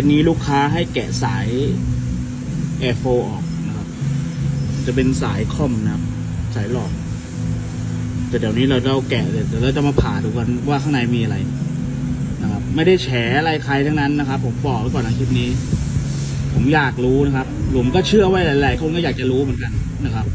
สนี้ลูกค้าให้แกะสาย Air 4 ออกนะครับ จะเป็นสายคอมนะครับ สายหลอดแต่เดี๋ยวนี้เราเราแกะเดี๋ยวเราจะมาผ่าดูกันว่าข้างในมีอะไรนะครับ ไม่ได้แฉอะไรใครทั้งนั้นนะครับ ผมบอกไว้ก่อนนะคลิปนี้ ผมอยากรู้นะครับ ผมก็เชื่อว่าหลาย ๆ คนก็อยากจะรู้เหมือนกันนะครับ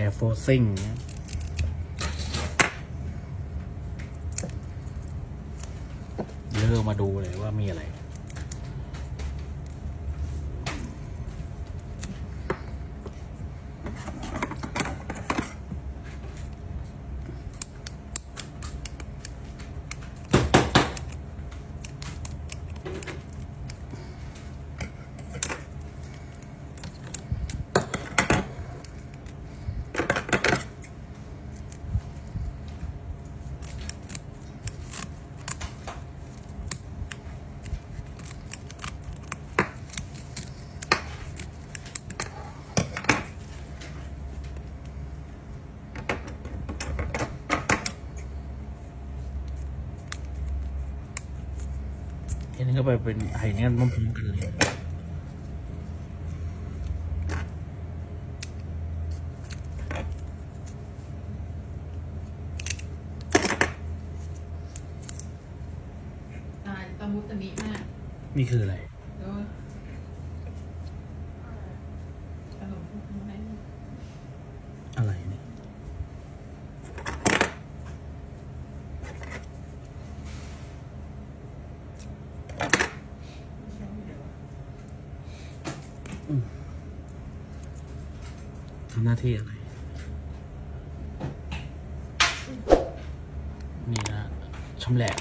Air Forcing นะเลือกมาดูเลยว่ามีอะไร อันนี้ก็ไปเป็นไอ้เนี่ยมันพร้อมกันเลยตายตะมุตะมิมากนี่คืออะไรเดี๋ยวขนมพวกนี้ให้ อะไรเนี่ย ทำหน้าที่อะไร นี่นะชำแหละ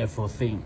Air Forcing